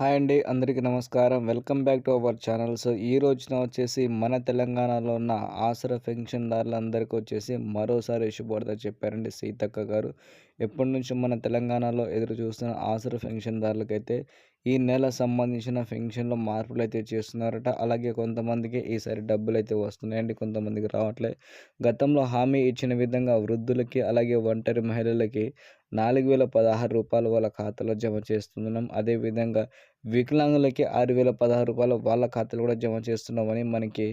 Hi అండి అందరికీ నమస్కారం. Welcome back to our channel. So ఈ రోజున వచ్చేసి మన తెలంగాణలో ఉన్న ఆసరా పెన్షన్దారులందరికీ వచ్చేసి మరోసారి శుభవార్త చెప్పారండి సీతక్క గారు. ఎప్పటి నుంచో మన తెలంగాణలో ఎదురు చూస్తున్న ఆసరా పెన్షన్దారులకైతే ఈ నెల సంబంధించిన పెన్షన్లో మార్పులు అయితే చేస్తున్నారట. అలాగే కొంతమందికి ఈసారి డబ్బులు అయితే వస్తున్నాయండి కొంతమందికి రావట్లే. గతంలో హామీ ఇచ్చిన విధంగా వృద్ధులకి అలాగే ఒంటరి మహిళలకి నాలుగు వేల పదహారు రూపాయలు వాళ్ళ ఖాతాలో జమ చేస్తున్నాం. అదేవిధంగా వికలాంగులకి ఆరు వేల పదహారు రూపాయలు వాళ్ళ ఖాతాలో కూడా జమ చేస్తున్నామని మనకి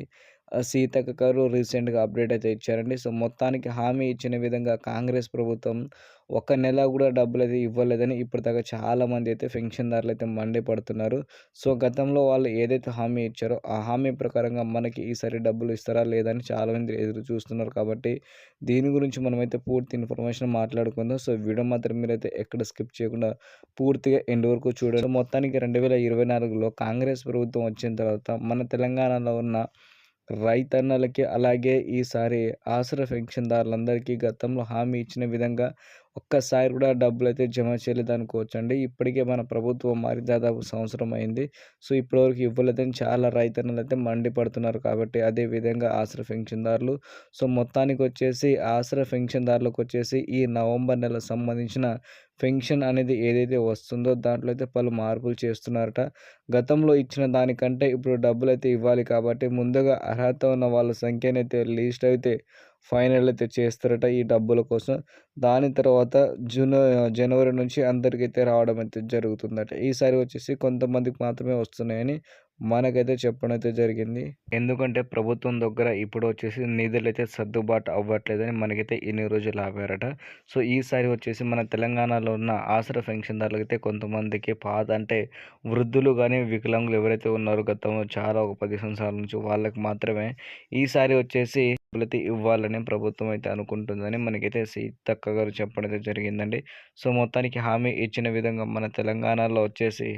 సీతక్క గారు రీసెంట్గా అప్డేట్ అయితే ఇచ్చారండి. సో మొత్తానికి హామీ ఇచ్చిన విధంగా కాంగ్రెస్ ప్రభుత్వం ఒక నెల కూడా డబ్బులు అయితే ఇవ్వలేదని ఇప్పటిదాకా చాలామంది అయితే పెన్షన్దారులు అయితే మండిపడుతున్నారు సో గతంలో వాళ్ళు ఏదైతే హామీ ఇచ్చారో ఆ హామీ ప్రకారంగా మనకి ఈసారి డబ్బులు ఇస్తారా లేదని చాలామంది ఎదురు చూస్తున్నారు కాబట్టి దీని గురించి మనమైతే పూర్తి ఇన్ఫర్మేషన్ మాట్లాడుకుందాం. సో వీడియో మాత్రం మీరైతే ఎక్కడ స్కిప్ చేయకుండా పూర్తిగా ఎండ్ వరకు చూడండి. మొత్తానికి రెండు వేల ఇరవై నాలుగులో కాంగ్రెస్ ప్రభుత్వం వచ్చిన తర్వాత మన తెలంగాణలో ఉన్న రైతన్నలకి అలాగే ఈసారి ఆసరా పెన్షన్దారులందరికీ గతంలో హామీ ఇచ్చిన విధంగా ఒక్కసారి కూడా డబ్బులు అయితే జమ చేయలేదు అనుకోవచ్చండి ఇప్పటికే మన ప్రభుత్వం మారి దాదాపు సంవత్సరం అయింది. సో ఇప్పటివరకు ఇవ్వలేదని చాలా రైతన్నలు అయితే మండిపడుతున్నారు కాబట్టి అదే విధంగా ఆసరా పెన్షన్దారులు. సో మొత్తానికి వచ్చేసి ఆసరా పెన్షన్దారులకు వచ్చేసి ఈ నవంబర్ నెల సంబంధించిన పెన్షన్ అనేది ఏదైతే వస్తుందో దాంట్లో అయితే పలు మార్పులు చేస్తున్నారట. గతంలో ఇచ్చిన దానికంటే ఇప్పుడు డబ్బులు అయితే ఇవ్వాలి కాబట్టి ముందుగా అర్హత ఉన్న వాళ్ళ సంఖ్యనైతే లీస్ట్ అయితే ఫైనల్ అయితే చేస్తారట ఈ డబ్బుల కోసం. దాని తర్వాత జూన్ జనవరి నుంచి అందరికైతే రావడం అయితే జరుగుతుందట. ఈసారి వచ్చేసి కొంతమందికి మాత్రమే వస్తున్నాయని మనకైతే చెప్పడం అయితే జరిగింది. ఎందుకంటే ప్రభుత్వం దగ్గర ఇప్పుడు వచ్చేసి నిధులు అయితే సర్దుబాటు అవ్వట్లేదని మనకైతే ఇన్ని రోజులు ఆపారట. సో ఈసారి వచ్చేసి మన తెలంగాణలో ఉన్న ఆసరా పెన్షన్దారులకు అయితే కొంతమందికి పాత అంటే వృద్ధులు కానీ వికలాంగులు ఎవరైతే ఉన్నారో గతంలో చాలా ఒక పది సంవత్సరాల నుంచి వాళ్ళకి మాత్రమే ఈసారి వచ్చేసి ప్రతి ఇవ్వాలని ప్రభుత్వం అయితే అనుకుంటుందని మనకైతే సీతక్క గారు చెప్పడం జరిగిందండి. సో మొత్తానికి హామీ ఇచ్చిన విధంగా మన తెలంగాణలో వచ్చేసి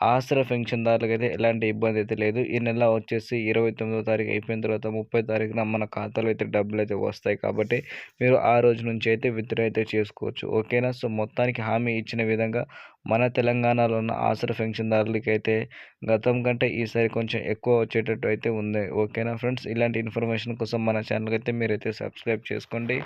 ఆసరా పెన్షన్దారులకు అయితే ఎలాంటి ఇబ్బంది అయితే లేదు. ఈ నెల వచ్చేసి ఇరవై తొమ్మిదో తారీఖు అయిపోయిన తర్వాత ముప్పై తారీఖున మన ఖాతాలో అయితే డబ్బులు అయితే వస్తాయి కాబట్టి మీరు ఆ రోజు నుంచి అయితే విత్డ్రా అయితే చేసుకోవచ్చు. ఓకేనా? సో మొత్తానికి హామీ ఇచ్చిన విధంగా మన తెలంగాణలో ఉన్న ఆసరా పెన్షన్దారులకి అయితే గతం కంటే ఈసారి కొంచెం ఎక్కువ వచ్చేటట్టు అయితే ఉంది. ఓకేనా ఫ్రెండ్స్? ఇలాంటి ఇన్ఫర్మేషన్ కోసం మన ఛానల్కి అయితే మీరైతే సబ్స్క్రైబ్ చేసుకోండి.